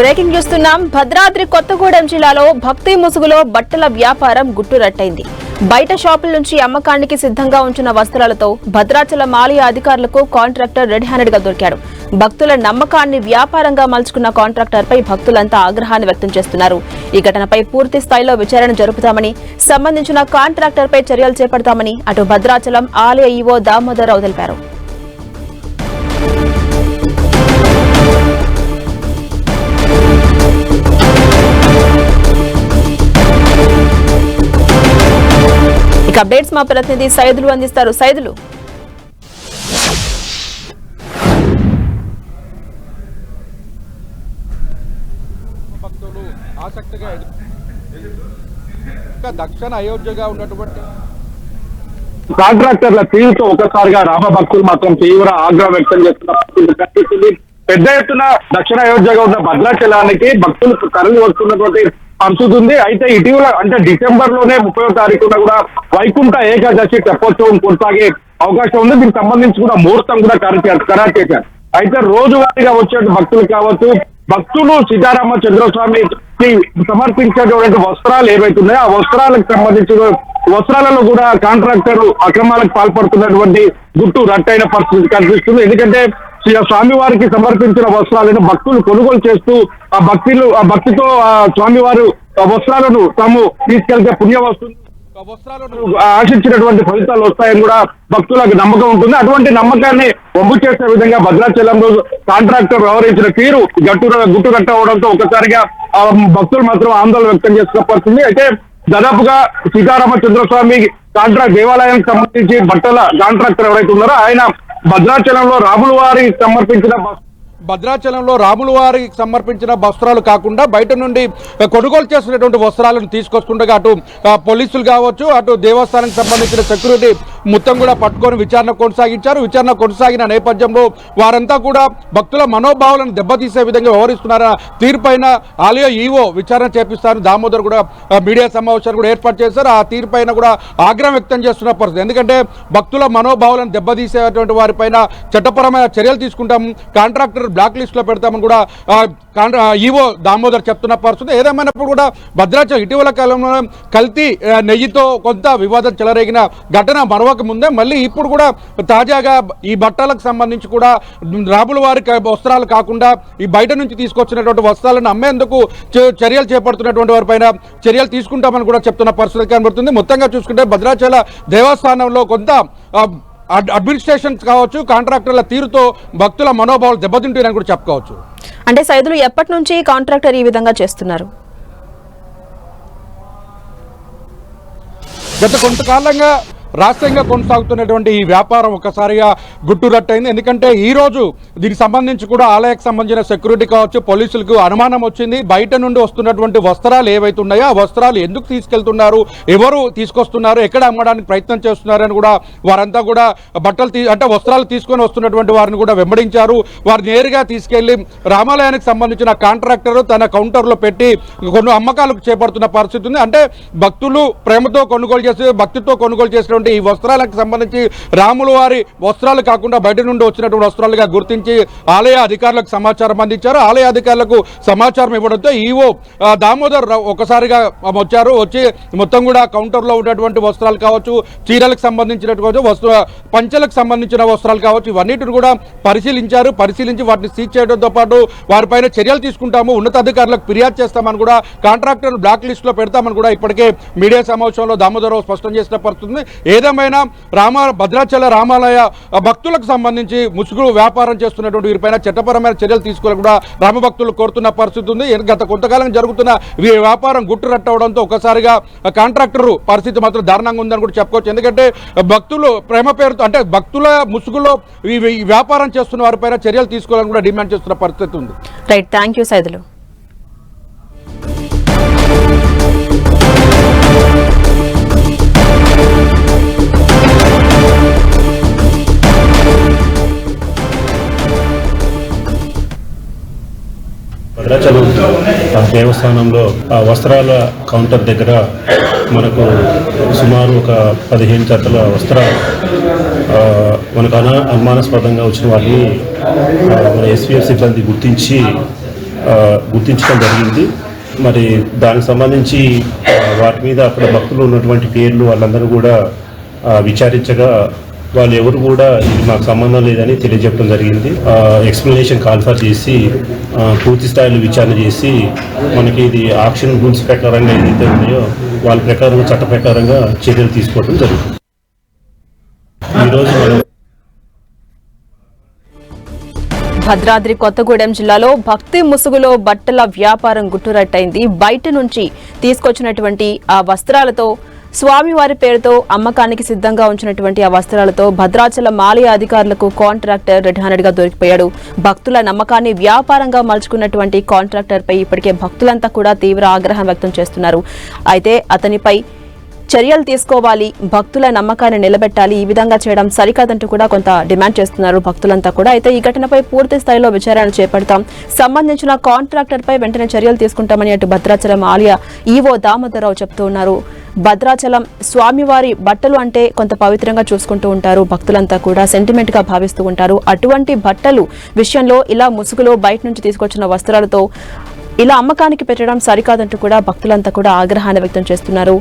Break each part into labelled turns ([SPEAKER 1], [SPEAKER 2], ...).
[SPEAKER 1] Breaking చూస్తున్నాం. భద్రాద్రి కొత్తగూడెం జిల్లాలో భక్తి ముసుగులో బట్టల వ్యాపారం గుట్టురట్టయింది బయట షాపుల నుంచి అమ్మకానికి సిద్ధంగా ఉంచిన వస్త్రాలతో భద్రాచలం ఆలయ అధికారులకు కాంట్రాక్టర్ రెడ్ హ్యాండెడ్గా దొరికాడు. భక్తుల నమ్మకాన్ని వ్యాపారంగా మలుచుకున్న కాంట్రాక్టర్ పై భక్తులంతా ఆగ్రహాన్ని వ్యక్తం చేస్తున్నారు. ఈ ఘటనపై పూర్తి స్థాయిలో విచారణ జరుపుతామని సంబంధించిన కాంట్రాక్టర్ పై చర్యలు చేపడతామని అటు భద్రాచలం ఆలయ ఈవో దామోదరరావు తెలిపారు. ఇక అప్డేట్స్ మా ప్రతినిధి సైదులు అందిస్తారు. సైదులు.
[SPEAKER 2] ఆసక్తిగా దక్షిణ అయోధ్యగా ఉన్నటువంటి
[SPEAKER 3] కాంట్రాక్టర్ల తీరుతో ఒకసారిగా రామ భక్తులు మాత్రం తీవ్ర ఆగ్రహం వ్యక్తం చేస్తున్న కనిపిస్తుంది. పెద్ద ఎత్తున దక్షిణ అయోధ్యగా ఉన్న భద్రాచలానికి భక్తులు తరలి వస్తున్నటువంటి పంచుతుంది. అయితే ఇటీవల అంటే డిసెంబర్లోనే ముప్పై తారీఖున కూడా వైకుంఠ ఏకాదశి తెప్పోత్సవం కొనసాగే అవకాశం ఉంది. దీనికి సంబంధించి కూడా ముహూర్తం కూడా ఖరారు ఖరారు చేశారు. అయితే రోజువారీగా వచ్చే భక్తులు కావచ్చు భక్తులు సీతారామ చంద్రస్వామి సమర్పించేటువంటి వస్త్రాలు ఏవైతున్నాయో ఆ వస్త్రాలకు సంబంధించిన వస్త్రాలలో కూడా కాంట్రాక్టర్ అక్రమాలకు పాల్పడుతున్నటువంటి గుట్టు రట్టైన పరిస్థితి కనిపిస్తుంది. ఎందుకంటే స్వామివారికి సమర్పించిన వస్త్రాలను భక్తులు కొనుగోలు చేస్తూ ఆ భక్తులు ఆ భక్తితో ఆ స్వామివారు ఆ వస్త్రాలను తాము తీసుకెళ్తే పుణ్యం వస్తుంది.
[SPEAKER 2] వస్త్రాలను
[SPEAKER 3] ఆశించినటువంటి ఫలితాలు వస్తాయని కూడా భక్తులకు నమ్మకం ఉంటుంది. అటువంటి నమ్మకాన్ని ఒమ్ము చేసే విధంగా భద్రాచలంలో కాంట్రాక్టర్ వ్యవహరించిన తీరు గట్టు గుట్టు కట్టవడంతో ఒకసారిగా ఆ భక్తులు మాత్రం ఆందోళన వ్యక్తం చేస్తున్న పరిస్థితి. అయితే దాదాపుగా సీతారామచంద్రస్వామి కాంట్రాక్ట్ దేవాలయానికి సంబంధించి బట్టల కాంట్రాక్టర్ ఎవరైతే ఉన్నారో ఆయన భద్రాచలంలో రాముల వారి సమర్పించిన
[SPEAKER 2] భద్రాచలంలో రాముల వారికి సమర్పించిన వస్త్రాలు కాకుండా బయట నుండి కొనుగోలు చేసినటువంటి వస్త్రాలను తీసుకొస్తుండగా అటు పోలీసులు కావచ్చు అటు దేవస్థానానికి సంబంధించిన సెక్యూరిటీ మొత్తం కూడా పట్టుకొని విచారణ కొనసాగించారు. విచారణ కొనసాగిన నేపథ్యంలో వారంతా కూడా భక్తుల మనోభావాలను దెబ్బతీసే విధంగా వ్యవహరిస్తున్నారన్న తీర్పైన ఆలయ ఈవో విచారణ చేపిస్తారు దామోదర్ కూడా మీడియా సమావేశాలు కూడా ఏర్పాటు చేశారు. ఆ తీర్పైన కూడా ఆగ్రహం వ్యక్తం చేస్తున్న పరిస్థితి. ఎందుకంటే భక్తుల మనోభావాలను దెబ్బతీసేటువంటి వారిపైన చట్టపరమైన చర్యలు తీసుకుంటాం కాంట్రాక్టర్ బ్లాక్ లిస్ట్లో పెడతామని కూడా కాంట్రా- ఈవో దామోదర్ చెప్తున్న పరిస్థితి. ఏదేమైనప్పుడు కూడా భద్రాచలం ఇటీవల కాలంలో కల్తీ నెయ్యితో కొంత వివాదం చెలరేగిన ఘటన మరో ముందే మళ్ళీ ఇప్పుడు కూడా తాజాగా ఈ బట్టలకు సంబంధించి కూడా రాముల వారి వస్త్రాలు కాకుండా ఈ బయట నుంచి తీసుకొచ్చినటువంటి వస్త్రాలను అమ్మేందుకు చర్యలు చేపడుతున్నటువంటి వారిపైన చర్యలు తీసుకుంటామని కూడా చెప్తున్న పరిస్థితి కనబడుతుంది. మొత్తంగా చూసుకుంటే భద్రాచల దేవస్థానంలో కొంత అడ్మినిస్ట్రేషన్ కావచ్చు కాంట్రాక్టర్ల తీరుతో భక్తుల మనోభావాలు దెబ్బతింటాయని కూడా చెప్పుకోవచ్చు.
[SPEAKER 1] అంటే సైదులు ఎప్పటి నుంచి కాంట్రాక్టర్ ఈ విధంగా చేస్తున్నారు?
[SPEAKER 2] గత కొంతకాలంగా రహస్యంగా కొనసాగుతున్నటువంటి ఈ వ్యాపారం ఒక్కసారిగా గుట్టురట్టయింది. ఎందుకంటే ఈ రోజు దీనికి సంబంధించి కూడా ఆలయకు సంబంధించిన సెక్యూరిటీ కావచ్చు పోలీసులకు అనుమానం వచ్చింది. బయట నుండి వస్తున్నటువంటి వస్త్రాలు ఏవైతే ఉన్నాయో ఆ వస్త్రాలు ఎందుకు తీసుకెళ్తున్నారు ఎవరు తీసుకొస్తున్నారు ఎక్కడ అమ్మడానికి ప్రయత్నం చేస్తున్నారని కూడా వారంతా కూడా బట్టలు తీ అంటే వస్త్రాలు తీసుకొని వస్తున్నటువంటి వారిని కూడా వెంబడించారు. వారు నేరుగా తీసుకెళ్ళి రామాలయానికి సంబంధించిన కాంట్రాక్టర్ తన కౌంటర్లో పెట్టి కొన్ని అమ్మకాలకు చేపడుతున్న పరిస్థితి ఉంది. అంటే భక్తులు ప్రేమతో కొనుగోలు చేసి భక్తితో కొనుగోలు వచ్చినటువంటి ఈ వస్త్రాలకు సంబంధించి రాముల వారి వస్త్రాలు కాకుండా బయట నుండి వచ్చినటువంటి వస్త్రాలుగా గుర్తించి ఆలయ అధికారులకు సమాచారం అందించారు. ఆలయ అధికారులకు సమాచారం ఇవ్వడంతో ఈవో దామోదర్ రావు ఒకసారిగా వచ్చారు. వచ్చి మొత్తం కూడా కౌంటర్లో ఉన్నటువంటి వస్త్రాలు కావచ్చు చీరలకు సంబంధించినటువంటి వస్తు పంచలకు సంబంధించిన వస్త్రాలు కావచ్చు ఇవన్నిటిని కూడా పరిశీలించారు. పరిశీలించి వాటిని సీజ్ చేయడంతో పాటు వారిపైన చర్యలు తీసుకుంటాము ఉన్నతాధికారులకు ఫిర్యాదు చేస్తామని కూడా కాంట్రాక్టర్ బ్లాక్ లిస్ట్లో పెడతామని కూడా ఇప్పటికే మీడియా సమావేశంలో దామోదరరావు స్పష్టం చేసిన పరిస్థితుంది ఏదేమైనా రామ భద్రాచల రామాలయ భక్తులకు సంబంధించి ముసుగు వ్యాపారం చేస్తున్నటువంటి వీరిపైన చట్టపరమైన చర్యలు తీసుకోవాలని కూడా రామభక్తులు కోరుతున్న పరిస్థితి ఉంది. గత కొంతకాలం జరుగుతున్న ఈ వ్యాపారం గుట్టు రట్టవడంతో ఒకసారిగా కాంట్రాక్టర్ పరిస్థితి మాత్రం దారుణంగా ఉందని కూడా చెప్పుకోవచ్చు. ఎందుకంటే భక్తులు ప్రేమ పేరుతో అంటే భక్తుల ముసుగులో ఈ వ్యాపారం చేస్తున్న వారిపైన చర్యలు తీసుకోవాలని కూడా డిమాండ్ చేస్తున్న పరిస్థితి ఉంది.
[SPEAKER 1] Right thank you Saidulu.
[SPEAKER 4] Bhadrachalam ఆ దేవస్థానంలో ఆ వస్త్రాల కౌంటర్ దగ్గర మనకు సుమారు ఒక పదిహేను జతల వస్త్రాలు మనకు అనా అనుమానాస్పదంగా వచ్చిన వాటిని మన ఎస్పీఎఫ్ సిబ్బంది గుర్తించి గుర్తించడం జరిగింది. మరి దానికి సంబంధించి వాటి మీద అక్కడ భక్తులు ఉన్నటువంటి పేర్లు వాళ్ళందరూ కూడా విచారించగా వాళ్ళు ఎవరు కూడా ఇది మాకు సంబంధం లేదని తెలియజెప్పడం జరిగింది. ఎక్స్ప్లెనేషన్ కాన్ఫర్ చేసి పూర్తి స్థాయిలో విచారణ చేసి మనకి ఇది ఆక్షన్ రూల్స్ ప్రకారంగా ఏదైతే ఉన్నాయో వాళ్ళ ప్రకారం చట్ట ప్రకారంగా చర్యలు తీసుకోవడం జరుగుతుంది. ఈరోజు
[SPEAKER 1] భద్రాద్రి కొత్తగూడెం జిల్లాలో భక్తి ముసుగులో బట్టల వ్యాపారం గుట్టురట్టయింది. బయట నుంచి తీసుకొచ్చినటువంటి ఆ వస్త్రాలతో స్వామివారి పేరుతో అమ్మకానికి సిద్ధంగా ఉంచినటువంటి ఆ వస్త్రాలతో భద్రాచలం ఆలయ అధికారులకు కాంట్రాక్టర్ రెడ్ హ్యాండెడ్గా దొరికిపోయాడు. భక్తుల నమ్మకాన్ని వ్యాపారంగా మలుచుకున్నటువంటి కాంట్రాక్టర్ పై ఇప్పటికే భక్తులంతా కూడా తీవ్ర ఆగ్రహం వ్యక్తం చేస్తున్నారు. అయితే అతనిపై చర్యలు తీసుకోవాలి భక్తుల నమ్మకాన్ని నిలబెట్టాలి ఈ విధంగా చేయడం సరికాదంటూ కూడా కొంత డిమాండ్ చేస్తున్నారు భక్తులంతా కూడా. అయితే ఈ ఘటనపై పూర్తి స్థాయిలో విచారణ చేపడతాం. సంబంధించిన కాంట్రాక్టర్పై వెంటనే చర్యలు తీసుకుంటామని అటు భద్రాచలం ఆలయ ఈవో దామోదరరావు చెప్తూ ఉన్నారు. భద్రాచలం. స్వామివారి బట్టలు అంటే కొంత పవిత్రంగా చూసుకుంటూ ఉంటారు. భక్తులంతా కూడా సెంటిమెంట్గా భావిస్తూ ఉంటారు. అటువంటి బట్టలు విషయంలో ఇలా ముసుగులో బయట నుంచి తీసుకొచ్చిన వస్త్రాలతో ఇలా అమ్మకానికి పెట్టడం సరికాదంటూ కూడా భక్తులంతా కూడా ఆగ్రహాన్ని వ్యక్తం చేస్తున్నారు.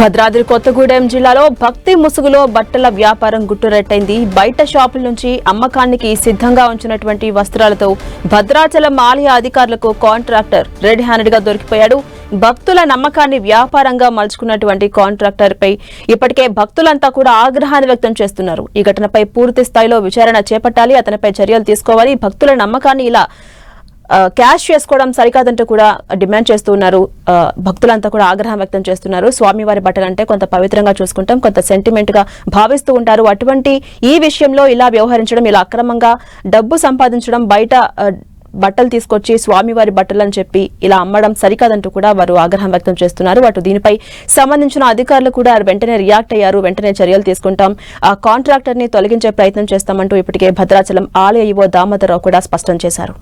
[SPEAKER 1] భద్రాద్రి కొత్తగూడెం జిల్లాలో భక్తి ముసుగులో బట్టల వ్యాపారం గుట్టురెట్టైంది. బయట షాపుల నుంచి అమ్మకానికి సిద్ధంగా ఉంచినటువంటి వస్త్రాలతో భద్రాచలం ఆలయ అధికారులకు కాంట్రాక్టర్ రెడ్ హ్యాండెడ్గా దొరికిపోయాడు. భక్తుల నమ్మకాన్ని వ్యాపారంగా మలుచుకున్నటువంటి కాంట్రాక్టర్ పై ఇప్పటికే భక్తులంతా కూడా ఆగ్రహాన్ని వ్యక్తం చేస్తున్నారు. ఈ ఘటనపై పూర్తి స్థాయిలో విచారణ చేపట్టాలి అతనిపై చర్యలు తీసుకోవాలి భక్తుల నమ్మకాన్ని ఇలా క్యాష్ చేసుకోవడం సరికాదంటూ కూడా డిమాండ్ చేస్తూ ఉన్నారు భక్తులంతా కూడా ఆగ్రహం వ్యక్తం చేస్తున్నారు. స్వామివారి బట్టలంటే కొంత పవిత్రంగా చూసుకుంటాం కొంత సెంటిమెంట్గా భావిస్తూ ఉంటారు. అటువంటి ఈ విషయంలో ఇలా వ్యవహరించడం ఇలా అక్రమంగా డబ్బు సంపాదించడం బయట బట్టలు తీసుకొచ్చి స్వామివారి బట్టలు అని చెప్పి ఇలా అమ్మడం సరికాదంటూ కూడా వారు ఆగ్రహం వ్యక్తం చేస్తున్నారు. అటు దీనిపై సంబంధించిన అధికారులు కూడా వెంటనే రియాక్ట్ అయ్యారు. వెంటనే చర్యలు తీసుకుంటాం. ఆ కాంట్రాక్టర్ని తొలగించే ప్రయత్నం చేస్తామంటూ ఇప్పటికే భద్రాచలం ఆలయ ఈవో దామోదరరావు కూడా స్పష్టం చేశారు.